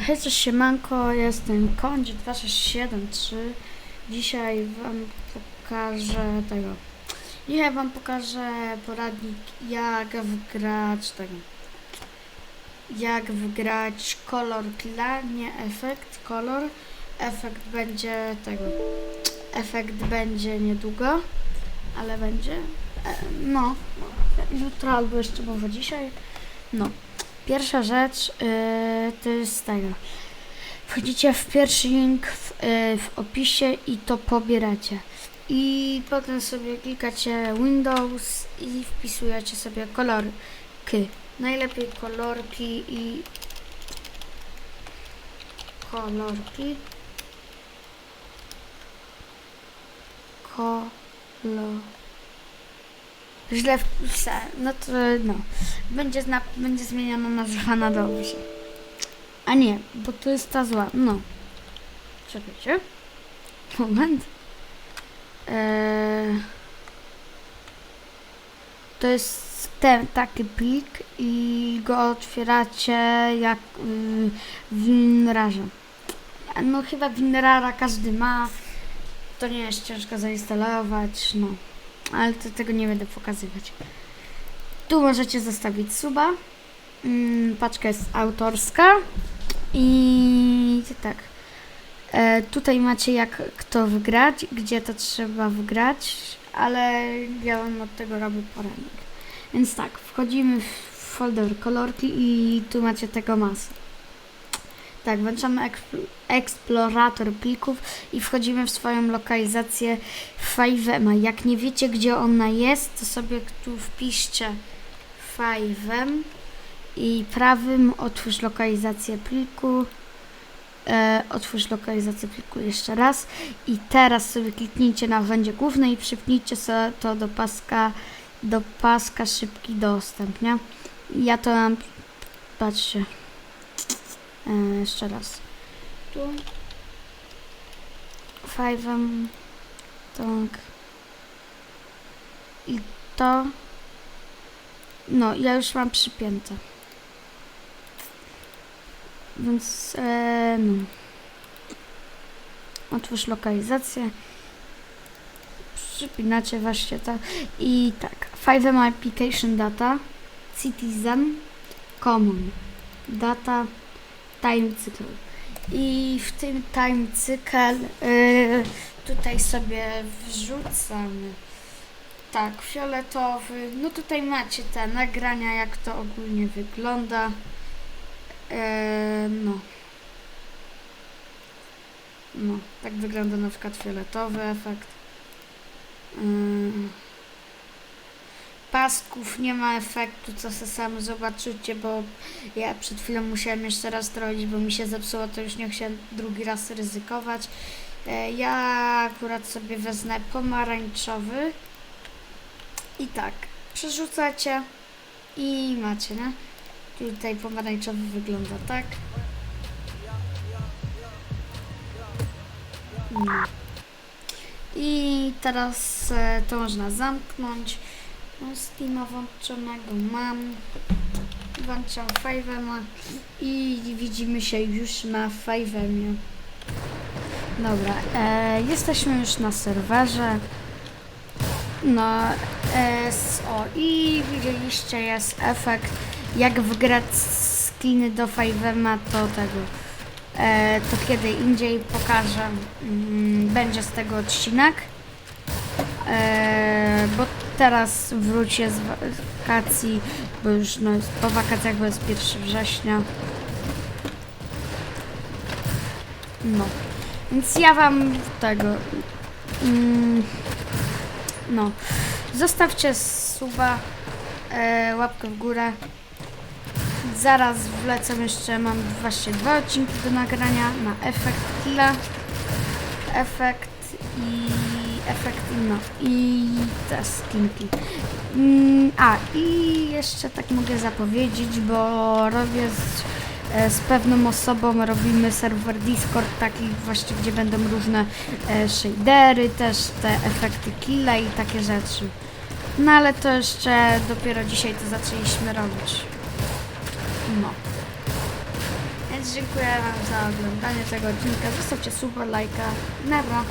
Hej, cześć, siemanko, jestem Kądź2673. Dzisiaj wam pokażę tego. Dzisiaj wam pokażę poradnik, jak wgrać tego. Jak wgrać kolor tla, nie efekt, kolor. Efekt będzie tego. Efekt będzie niedługo, ale będzie. E, no, jutro albo jeszcze może dzisiaj. No. Pierwsza rzecz yy, to jest tego. Wchodzicie w pierwszy link w, yy, w opisie i to pobieracie. I potem sobie klikacie Windows i wpisujecie sobie kolorki. Najlepiej kolorki i kolorki. Kolor. Źle wpisałem. No to no. Będzie, zna, będzie zmieniona nazwa na dobrze. A nie, bo to jest ta zła. No. Czekajcie. Moment. Eee, to jest ten taki plik i go otwieracie jak yy, w WinRarze. No chyba WinRara każdy ma. To nie jest ciężko zainstalować, no. Ale to, tego nie będę pokazywać. Tu możecie zostawić suba. Mm, paczka jest autorska. I tak. E, tutaj macie jak kto wgrać, gdzie to trzeba wgrać, ale ja wam od tego robię poradnik. Więc tak, wchodzimy w folder kolorki i tu macie tego masę. Tak, włączamy ekspl- eksplorator plików i wchodzimy w swoją lokalizację 5M. Jak nie wiecie, gdzie ona jest, to sobie tu wpiszcie 5M i prawym otwórz lokalizację pliku. E, otwórz lokalizację pliku jeszcze raz i teraz sobie kliknijcie na narzędzie główne i przypnijcie sobie to do paska do paska szybki dostęp, nie? Ja to mam, patrzcie, e, jeszcze raz, tu, five'em, tak, i to, no, ja już mam przypięte. Więc, e, no. Otwórz lokalizację. Przypinacie właśnie to. I tak. 5M Application Data. Citizen. Common. Data. Time Cycle. I w tym time cycle y, tutaj sobie wrzucamy. Tak, fioletowy. No tutaj macie te nagrania, jak to ogólnie wygląda. Eee, no. No, tak wygląda na przykład fioletowy efekt. Eee, pasków nie ma efektu, co se sami zobaczycie, bo ja przed chwilą musiałem jeszcze raz zrobić, bo mi się zepsuło, to już nie chciałem drugi raz ryzykować. Eee, ja akurat sobie wezmę pomarańczowy i tak, przerzucacie i macie, nie? Tutaj pomarańczowy wygląda tak. No. I teraz e, to można zamknąć. Steama włączonego mam. Włączam Five'ema i widzimy się już na Five'emie. Dobra, e, jesteśmy już na serwerze. No, e, s- o i widzieliście jest efekt jak wgrać skiny do 5 to tego. E, to kiedy indziej pokażę. Mm, będzie z tego odcinek. E, bo teraz wrócę z wakacji, bo już no, po wakacjach, bo jest 1 września. No. Więc ja wam tego. Mm, no. Zostawcie suba, e, łapkę w górę. Zaraz wlecę jeszcze, mam właśnie dwa odcinki do nagrania na efekt killa, efekt i efekt no i te skinki. Mm, a i jeszcze tak mogę zapowiedzieć, bo robię z, e, z pewną osobą, robimy serwer Discord taki właśnie, gdzie będą różne e, shadery, też te efekty killa i takie rzeczy. No ale to jeszcze dopiero dzisiaj to zaczęliśmy robić. No. Więc dziękuję Wam za oglądanie tego odcinka. Zostawcie super lajka. Nara.